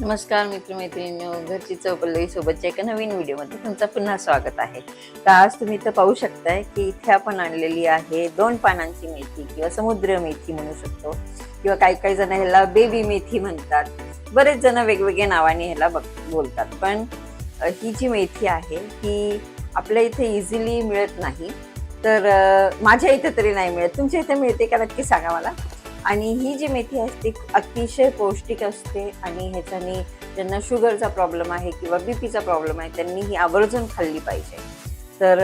नमस्कार मित्रमैत्रिणी घरची चौपल्लवी सोबतच्या एका नवीन व्हिडिओमध्ये तुमचं पुन्हा स्वागत आहे. तर आज तुम्ही इथं पाहू शकताय की इथे आपण आणलेली आहे दोन पानांची मेथी किंवा समुद्र मेथी म्हणू शकतो किंवा काही काही जण ह्याला बेबी मेथी म्हणतात. बरेच जण वेगवेगळ्या नावाने ह्याला बघ बोलतात. पण ही जी मेथी आहे ही आपल्या इथे इझिली मिळत नाही. तर माझ्या इथे तरी नाही मिळत. तुमच्या इथे मिळते का? नक्की सांगा मला. आणि ही जी मेथी असते अतिशय पौष्टिक असते आणि ह्याच्याने ज्यांना शुगरचा प्रॉब्लेम आहे किंवा बी पीचा प्रॉब्लेम आहे त्यांनी ही आवर्जून खाल्ली पाहिजे. तर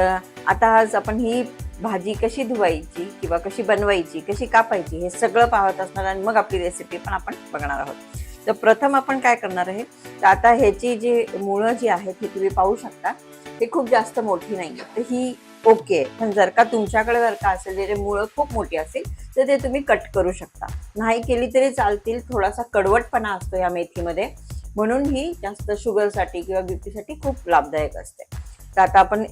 आता आज आपण ही भाजी कशी धुवायची किंवा कशी बनवायची कशी कापायची हे सगळं पाहत असणार आणि मग आपली रेसिपी पण आपण बघणार आहोत. तर प्रथम आपण काय करणार आहे तर आता ह्याची जी मुळं जी आहेत ही तुम्ही पाहू शकता ते खूप जास्त मोठी नाही तर ही ओके. पण जर का तुमच्याकडे जर का असेल जे मुळं खूप मोठी असेल तर ते तुम्ही कट करू शकता. नाही केली तरी चालतील थोडासा कडवटपणा असतो या मेथीमध्ये. म्हणून ही जास्त शुगरसाठी किंवा बीपीसाठी खूप लाभदायक असते. तर आता आपण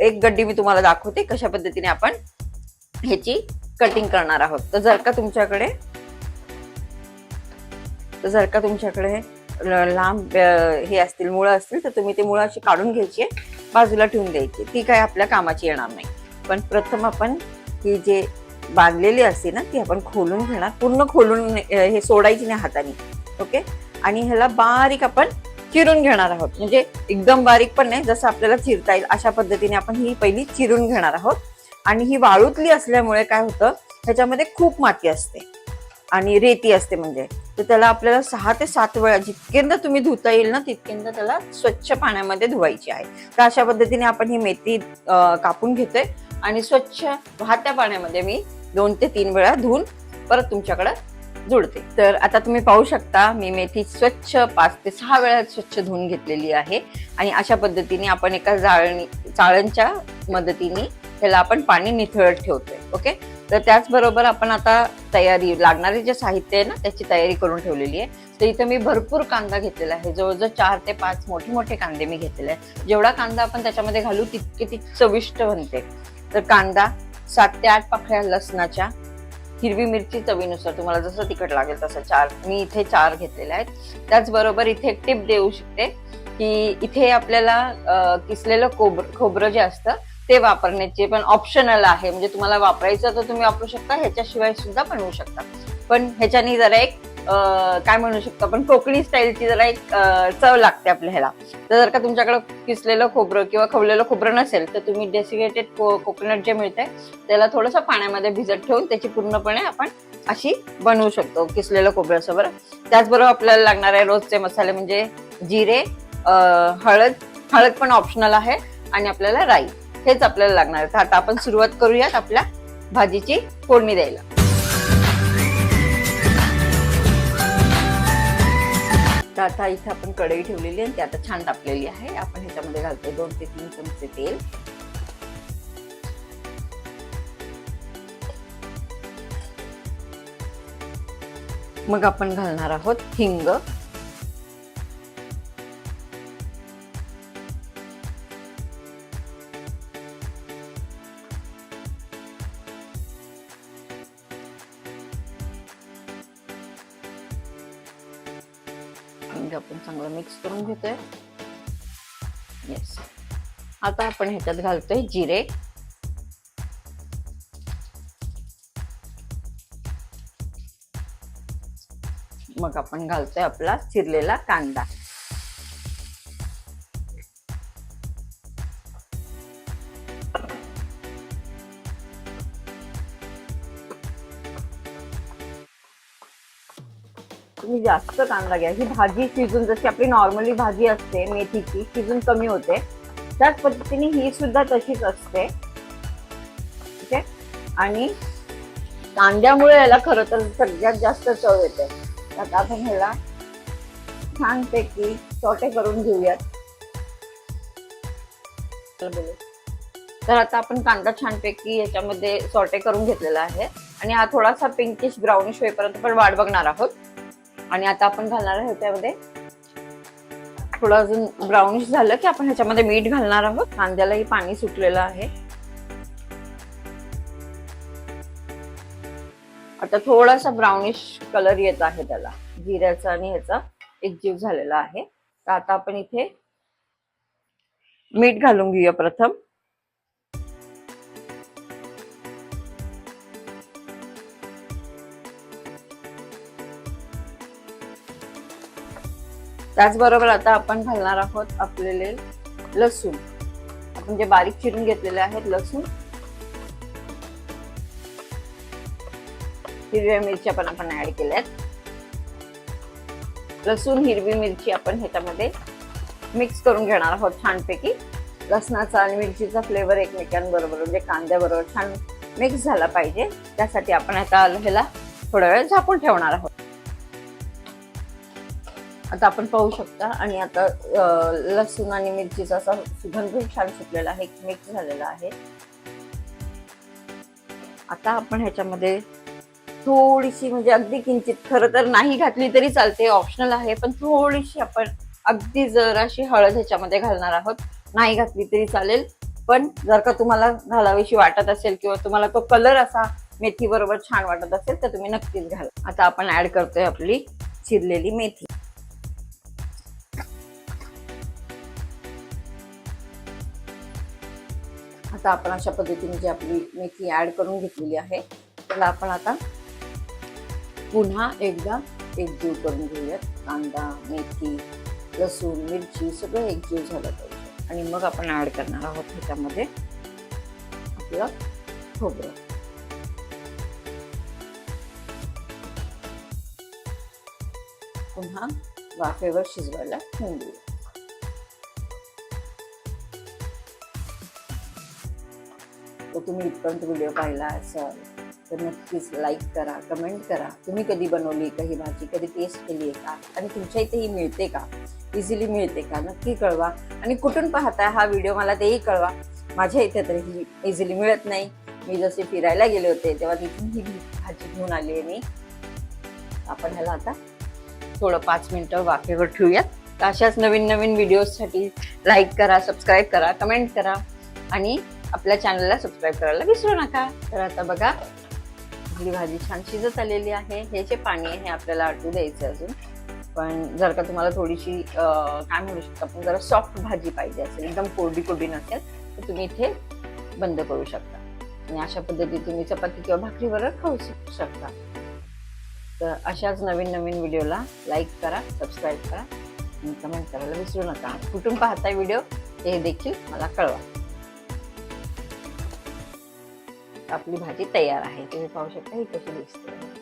एक गड्डी मी तुम्हाला दाखवते कशा पद्धतीने आपण ह्याची कटिंग करणार आहोत. तर जर का तुमच्याकडे तर जर का तुमच्याकडे लांब हे असतील मुळं असतील तर तुम्ही ते मुळं अशी काढून घ्यायची आहे. बाजूला ठेवून द्यायची. ती काय आपल्या कामाची येणार नाही. पण प्रथम आपण ही जे बांधलेली असते ना ती आपण खोलून घेणार. पूर्ण खोलून हे सोडायची नाही हाताने. ओके? आणि ह्याला बारीक आपण चिरून घेणार आहोत. म्हणजे एकदम बारीक पण नाही जसं आपल्याला चिरता येईल अशा पद्धतीने आपण ही पहिली चिरून घेणार आहोत. आणि ही वाळूतली असल्यामुळे काय होतं ह्याच्यामध्ये खूप माती असते. आणि रेती असते म्हणजे. तर त्याला आपल्याला सहा ते सात वेळा जितकेंदा तुम्ही धुता येईल ना तितकेंदा त्याला स्वच्छ पाण्यामध्ये धुवायची आहे. तर अशा पद्धतीने आपण ही मेथी कापून घेतोय आणि स्वच्छ वाहत्या पाण्यामध्ये मी दोन ते तीन वेळा धुवून परत तुमच्याकडे जुळते तर आता तुम्ही पाहू शकता मी मेथी स्वच्छ पाच ते सहा वेळा स्वच्छ धुवून घेतलेली आहे आणि अशा पद्धतीने आपण एका जाळणी चाळणच्या मदतीने त्याला आपण पाणी निथळत ठेवतोय. ओके? तर त्याचबरोबर आपण आता तयारी लागणारे जे साहित्य आहे ना त्याची तयारी करून ठेवलेली आहे. तर इथं मी भरपूर कांदा घेतलेला आहे. जवळजवळ चार ते पाच मोठे मोठे कांदे मी घेतलेले आहे जेवढा कांदा आपण त्याच्यामध्ये घालू तितके ती चविष्ट बनते. तर कांदा सात ते आठ पाकळ्या लसणाच्या हिरवी मिरची चवीनुसार तुम्हाला जसं तिखट लागेल तसं चार. मी इथे चार घेतलेले आहेत. त्याचबरोबर इथे एक टिप देऊ शकते की इथे आपल्याला किसलेलं कोबर खोबरं जे असतं ते वापरण्याचे पण ऑप्शनल आहे. म्हणजे तुम्हाला वापरायचं तर तुम्ही वापरू शकता ह्याच्याशिवाय सुद्धा बनवू शकता. पण ह्याच्यानी जरा एक काय म्हणू शकतो आपण कोकणी स्टाईलची जरा एक चव लागते आपल्या ह्याला तर जर का तुमच्याकडे किसलेलं खोबरं किंवा खवलेलं खोबरं नसेल तर तुम्ही डेसिकेटेड कोकोनट जे मिळतंय त्याला थोडंसं पाण्यामध्ये भिजत ठेवून त्याची पूर्णपणे आपण अशी बनवू शकतो किसलेलं खोबऱ्यासोबत त्याचबरोबर आपल्याला लागणारे रोजचे मसाले म्हणजे जिरे हळद हळद पण ऑप्शनल आहे आणि आपल्याला राई. हेच आपल्याला लागणार आहे आता आपण सुरुवात करूयात आपल्या भाजीची फोडणी द्यायला. आता इथे आपण कढई ठेवलेली आहे आणि ती आता छान तापलेली आहे. आपण ह्याच्यामध्ये घालतो दोन ते तीन चमचे तेल. मग आपण घालणार आहोत हिंग. हिंग आपण चांगलं मिक्स करून घेतोय. येस आता आपण ह्याच्यात घालतोय जिरे. मग आपण घालतोय आपला चिरलेला कांदा. तुम्ही जास्त कांदा घ्या. ही भाजी शिजून जशी आपली नॉर्मली भाजी असते मेथीची शिजून कमी होते. त्याच पद्धतीने ही सुद्धा तशीच असते. ठीक आहे? आणि कांद्यामुळे याला खरं तर सगळ्यात जास्त चव येते. आता आपण ह्याला छानपैकी छोटे करून घेऊयात. तर आता आपण कांदा छानपैकी याच्यामध्ये सॉटे करून घेतलेला आहे. आणि हा थोडासा पिंकिश ब्राउनिश होईपर्यंत पण वाट बघणार आहोत. आणि आता आपण घालणार आहे ह्याच्यामध्ये थोडं अजून ब्राउनिश झालं की आपण ह्याच्यामध्ये मीठ घालणार आहोत. कांद्यालाही पाणी सुटलेलं आहे. आता थोडासा ब्राउनिश कलर येत आहे त्याला. जिऱ्याचा आणि ह्याचा एकजीव झालेला आहे. तर आता आपण इथे मीठ घालून घेऊया प्रथम. त्याचबरोबर आता आपण घालणार आहोत आपलेले लसूण. आपण जे बारीक चिरून घेतलेले आहेत लसूण. हिरव्या मिरच्या पण आपण ऍड केल्यात. लसूण हिरवी मिरची आपण ह्याच्यामध्ये मिक्स करून घेणार आहोत छानपैकी. लसणाचा आणि मिरचीचा फ्लेवर एकमेकांबरोबर म्हणजे कांद्याबरोबर छान मिक्स झाला पाहिजे. त्यासाठी आपण आता ह्याला थोडा वेळ झाकून ठेवणार आहोत. आता आपण पाहू शकता. आणि आता लसूण आणि मिरचीचा असा सुगंध छान सुटलेला आहे मिक्स झालेला आहे. आता आपण ह्याच्यामध्ये थोडीशी म्हणजे अगदी किंचित खरं तर नाही घातली तरी चालते ऑप्शनल आहे पण थोडीशी आपण अगदी जराशी हळद ह्याच्यामध्ये घालणार आहोत. नाही घातली तरी चालेल पण जर का तुम्हाला घालावीशी वाटत असेल किंवा तुम्हाला तो कलर असा मेथी बरोबर छान वाटत असेल तर तुम्ही नक्कीच घाला. आता आपण ऍड करतोय आपली चिरलेली मेथी. आता आपण अशा पद्धतीने जी आपली मेथी ॲड करून घेतलेली आहे त्याला आपण आता पुन्हा एकदा एकजीव करून घेऊयात. कांदा मेथी लसूण मिरची सगळं एकजीव झालं पाहिजे. आणि मग आपण ॲड करणार आहोत ह्याच्यामध्ये आपलं खोबरं. पुन्हा वाफेवर शिजवायला ठेवून देऊया तो तुम्ही इथपर्यंत व्हिडिओ पाहिला असाल तर नक्कीच लाईक करा कमेंट करा. तुम्ही कधी बनवली का ही भाजी? कधी टेस्ट केली आहे का? आणि तुमच्या इथे ही मिळते का? इझिली मिळते का? नक्की कळवा. आणि कुठून पाहताय हा व्हिडिओ मला तेही कळवा. माझ्या इथे तर ही इझिली मिळत नाही. मी जसे फिरायला गेले होते तेव्हा तिथून ही भाजी घेऊन आली आहे मी. आपण ह्याला आता थोडं पाच मिनटं वाफेवर ठेवूयात. तर अशाच नवीन नवीन व्हिडिओजसाठी लाईक करा सबस्क्राईब करा कमेंट करा. आणि आपल्या चॅनलला सबस्क्राईब करायला विसरू नका. तर आता बघा आपली भाजी छान शिजत आलेली आहे. हे जे पाणी आहे हे आपल्याला आटू द्यायचं अजून. पण जर का तुम्हाला थोडीशी काय म्हणू शकता आपण जरा सॉफ्ट भाजी पाहिजे असेल एकदम कोरडी कोरडी नसेल तर तुम्ही इथे बंद करू शकता. आणि अशा पद्धतीने तुम्ही चपाती किंवा भाकरीवर खाऊ शकता. तर अशाच नवीन नवीन व्हिडिओला लाईक करा सबस्क्राईब करा. आणि कमेंट करायला विसरू नका. कुठून पाहताय व्हिडिओ हे देखील मला कळवा. आपली भाजी तयार आहे. तुम्ही पाहू शकता ही कशी दिसते.